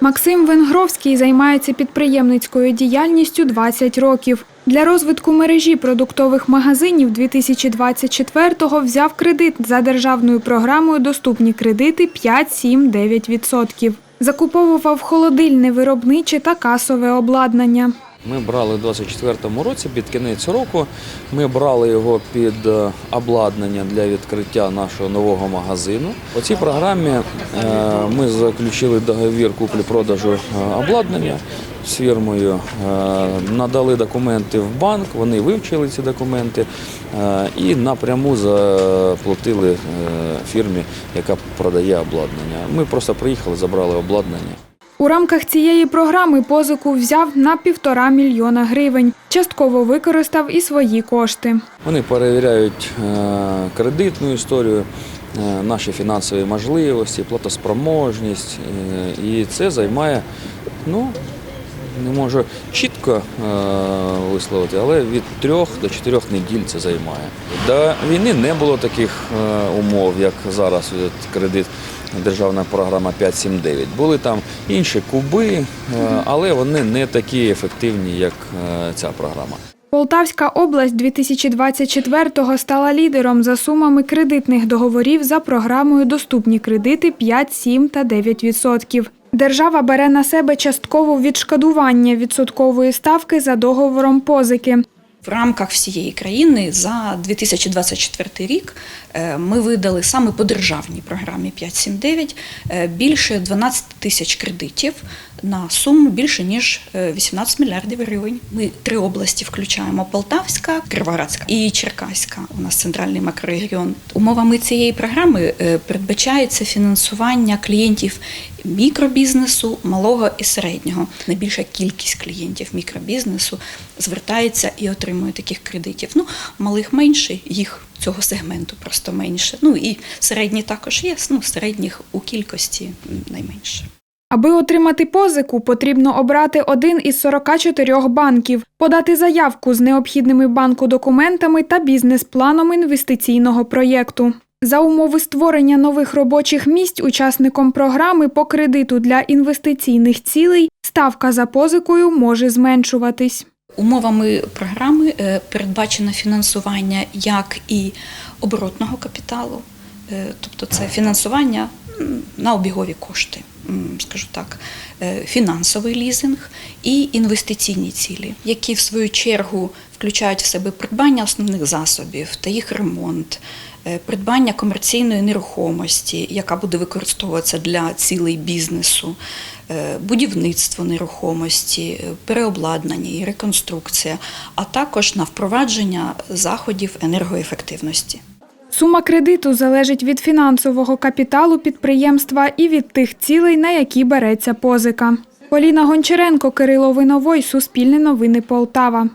Максим Венгровський займається підприємницькою діяльністю 20 років. Для розвитку мережі продуктових магазинів 2024-го взяв кредит за державною програмою «Доступні кредити 5, 7, 9%. Закуповував холодильне, виробниче та касове обладнання. Ми брали у 24-му році під кінець року. Ми брали його під е, обладнання для відкриття нашого нового магазину. У цій програмі е, ми заключили договір куплі-продажу е, обладнання з фірмою, надали документи в банк, вони вивчили ці документи і напряму заплатили фірмі, яка продає обладнання. Ми просто приїхали, забрали обладнання. У рамках цієї програми позику взяв на півтора мільйона гривень. Частково використав і свої кошти. Вони перевіряють е, кредитну історію, е, наші фінансові можливості, платоспроможність. е, І це займає, ну, не можу чітко е, висловити, але від трьох до чотирьох неділь це займає. До війни не було таких е, умов, як зараз кредит. Державна програма 5.7.9. Були там інші куби, е, але вони не такі ефективні, як е, ця програма. Полтавська область 2024-го стала лідером за сумами кредитних договорів за програмою «Доступні кредити 5, 7 та 9%. Держава бере на себе часткове відшкодування відсоткової ставки за договором позики. В рамках всієї країни за 2024 рік е, ми видали саме по державній програмі 579 е, більше 12 тисяч кредитів на суму більше ніж е, 18 мільярдів гривень. Ми три області включаємо: Полтавська, Кривоградська і Черкаська. У нас центральний макрорегіон. Умовами цієї програми е, передбачається фінансування клієнтів мікробізнесу, малого і середнього. Найбільша кількість клієнтів мікробізнесу звертається і отримує таких кредитів. Ну, малих менше, їх цього сегменту просто менше. Ну і середні також є. Ну, середніх у кількості найменше. Аби отримати позику, потрібно обрати один із 44 банків, подати заявку з необхідними банку документами та бізнес-планом інвестиційного проєкту. За умови створення нових робочих місць учасником програми по кредиту для інвестиційних цілей ставка за позикою може зменшуватись. Умовами програми е, передбачено фінансування як і оборотного капіталу, е, тобто це фінансування на обігові кошти, скажу так, е, фінансовий лізинг і інвестиційні цілі, які в свою чергу включають в себе придбання основних засобів та їх ремонт. Е, Придбання комерційної нерухомості, яка буде використовуватися для цілей бізнесу, е, будівництво нерухомості, е, переобладнання і реконструкція, а також на впровадження заходів енергоефективності. Сума кредиту залежить від фінансового капіталу підприємства і від тих цілей, на які береться позика. Поліна Гончаренко, Кирило Виновой, Суспільне новини Полтава.